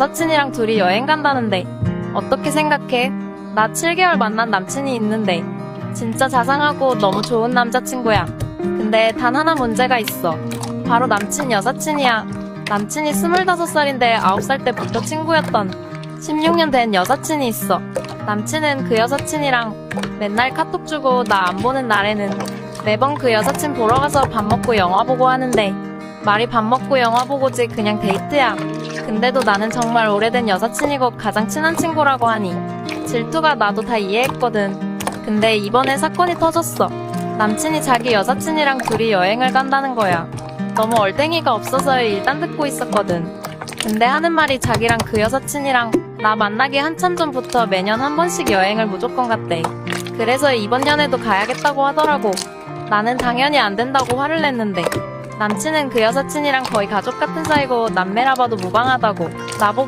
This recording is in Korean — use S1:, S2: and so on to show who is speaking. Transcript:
S1: 여사친이랑 둘이 여행 간다는데 어떻게 생각해? 나 7개월 만난 남친이 있는데 진짜 자상하고 너무 좋은 남자친구야. 근데 단 하나 문제가 있어. 바로 남친 여사친이야. 남친이 25살인데 9살 때부터 친구였던 16년 된 여사친이 있어. 남친은 그 여사친이랑 맨날 카톡 주고 나 안 보는 날에는 매번 그 여사친 보러 가서 밥 먹고 영화 보고 하는데 말이 밥 먹고 영화 보고지 그냥 데이트야. 근데도 나는 정말 오래된 여사친이고 가장 친한 친구라고 하니 질투가 나도 다 이해했거든. 근데 이번에 사건이 터졌어. 남친이 자기 여사친이랑 둘이 여행을 간다는 거야. 너무 얼탱이가 없어서 일단 듣고 있었거든. 근데 하는 말이 자기랑 그 여사친이랑 나 만나기 한참 전부터 매년 한 번씩 여행을 무조건 갔대. 그래서 이번 연애도 가야겠다고 하더라고. 나는 당연히 안 된다고 화를 냈는데 남친은 그 여사친이랑 거의 가족 같은 사이고 남매라 봐도 무방하다고 나보고